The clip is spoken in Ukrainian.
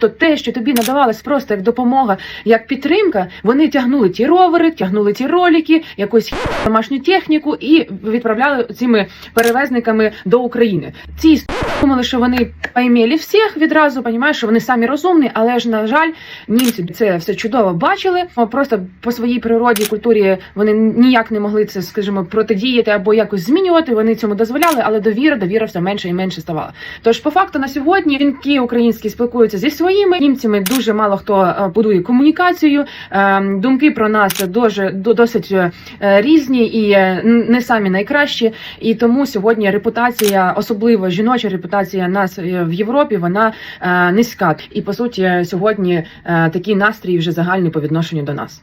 тобто, те, що тобі надавалось просто як допомога, як підтримка, вони тягнули ті ровери, тягнули ті ролики, якусь домашню техніку і відправляли цими перевезниками до України. Ці думали, що вони поймели всіх відразу, понімаєш, що вони самі розумні, але ж на жаль, німці це все чудово бачили. Просто по своїй природі культурі вони ніяк не могли це, скажімо, протидіяти або якось змінювати. Вони цьому дозволяли, але довіра, довіра все менше і менше ставала. Тож, по факту, на сьогодні жінки українські спілкуються зі своїми німцями. Дуже мало хто е, будує комунікацію. Е, Думки про нас дуже до- досить е, різні і не самі найкращі. І тому сьогодні репутація, особливо жіноча репутація нас в Європі, вона низька. І по суті, сьогодні такі настрій вже загальний по відношенню до нас.